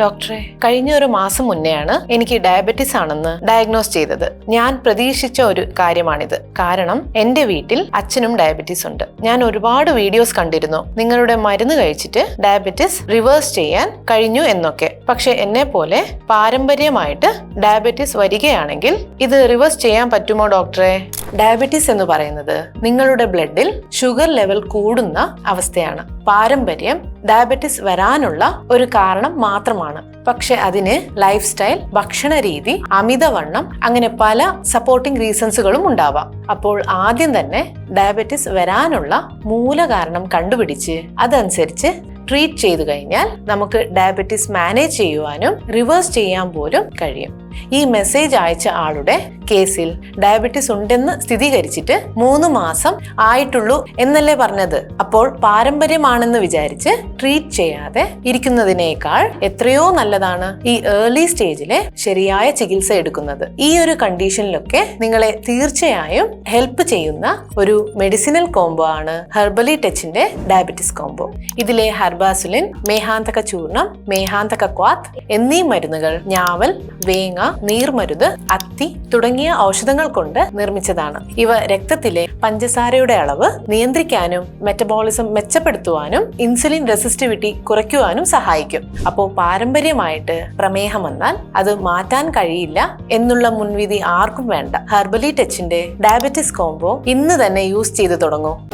ഡോക്ടറെ കഴിഞ്ഞ ഒരു മാസം മുന്നെയാണ് എനിക്ക് ഡയബറ്റിസ് ആണെന്ന് ഡയഗ്നോസ് ചെയ്തത്. ഞാൻ പ്രതീക്ഷിച്ച ഒരു കാര്യമാണിത്. കാരണം എന്റെ വീട്ടിൽ അച്ഛനും ഡയബറ്റീസ് ഉണ്ട്. ഞാൻ ഒരുപാട് വീഡിയോസ് കണ്ടിരുന്നു. നിങ്ങളുടെ മരുന്ന് കഴിച്ചിട്ട് ഡയബറ്റിസ് റിവേഴ്സ് ചെയ്യാൻ കഴിഞ്ഞു എന്നൊക്കെ. പക്ഷെ എന്നെ പോലെ പാരമ്പര്യമായിട്ട് ഡയബറ്റിസ് വരികയാണെങ്കിൽ ഇത് റിവേഴ്സ് ചെയ്യാൻ പറ്റുമോ ഡോക്ടറെ? ഡയബറ്റീസ് എന്ന് പറയുന്നത് നിങ്ങളുടെ ബ്ലഡിൽ ഷുഗർ ലെവൽ കൂടുന്ന അവസ്ഥയാണ്. പാരമ്പര്യം ഡയബറ്റിസ് വരാനുള്ള ഒരു കാരണം മാത്രമാണ്. പക്ഷെ അതിന് ലൈഫ് സ്റ്റൈൽ ഭക്ഷണ രീതി അമിതവണ്ണം അങ്ങനെ പല സപ്പോർട്ടിംഗ് റീസൺസുകളും ഉണ്ടാവാം. അപ്പോൾ ആദ്യം തന്നെ ഡയബറ്റിസ് വരാനുള്ള മൂല കാരണം കണ്ടുപിടിച്ച് അതനുസരിച്ച് ട്രീറ്റ് ചെയ്തു കഴിഞ്ഞാൽ നമുക്ക് ഡയബറ്റിസ് മാനേജ് ചെയ്യുവാനും റിവേഴ്സ് ചെയ്യാൻ പോലും കഴിയും. ഈ മെസ്സേജ് അയച്ച ആളുടെ കേസിൽ ഡയബറ്റീസ് ഉണ്ടെന്ന് സ്ഥിരീകരിച്ചിട്ട് മൂന്ന് മാസം ആയിട്ടുള്ളൂ എന്നല്ലേ പറഞ്ഞത്? അപ്പോൾ പാരമ്പര്യമാണെന്ന് വിചാരിച്ച് ട്രീറ്റ് ചെയ്യാതെ ഇരിക്കുന്നതിനേക്കാൾ എത്രയോ നല്ലതാണ് ഈ ഏർലി സ്റ്റേജിലെ ശരിയായ ചികിത്സ എടുക്കുന്നത്. ഈ ഒരു കണ്ടീഷനിലൊക്കെ നിങ്ങളെ തീർച്ചയായും ഹെൽപ്പ് ചെയ്യുന്ന ഒരു മെഡിസിനൽ കോംബോ ആണ് ഹെർബലി ടച്ചിന്റെ ഡയബറ്റിസ് കോംബോ ഇതിലെ ഹെർബാസുലിൻ മേഹാന്തക ചൂർണം മേഹാന്തക ക്വാത്ത് എന്നീ മരുന്നുകൾ ഞാവൽ വേങ്ങ നീർമരുത് അത്തി തുടങ്ങിയ ഔഷധങ്ങൾ കൊണ്ട് നിർമ്മിച്ചതാണ്. ഇവ രക്തത്തിലെ പഞ്ചസാരയുടെ അളവ് നിയന്ത്രിക്കാനും മെറ്റബോളിസം മെച്ചപ്പെടുത്തുവാനും ഇൻസുലിൻ റെസിസ്റ്റിവിറ്റി കുറയ്ക്കുവാനും സഹായിക്കും. അപ്പോൾ പാരമ്പര്യമായിട്ട് പ്രമേഹം വന്നാൽ അത് മാറ്റാൻ കഴിയില്ല എന്നുള്ള മുൻവിധി ആർക്കും വേണ്ട. ഹെർബലി ടച്ചിന്റെ ഡയബറ്റിസ് കോംബോ ഇന്ന് തന്നെ യൂസ് ചെയ്തു തുടങ്ങൂ.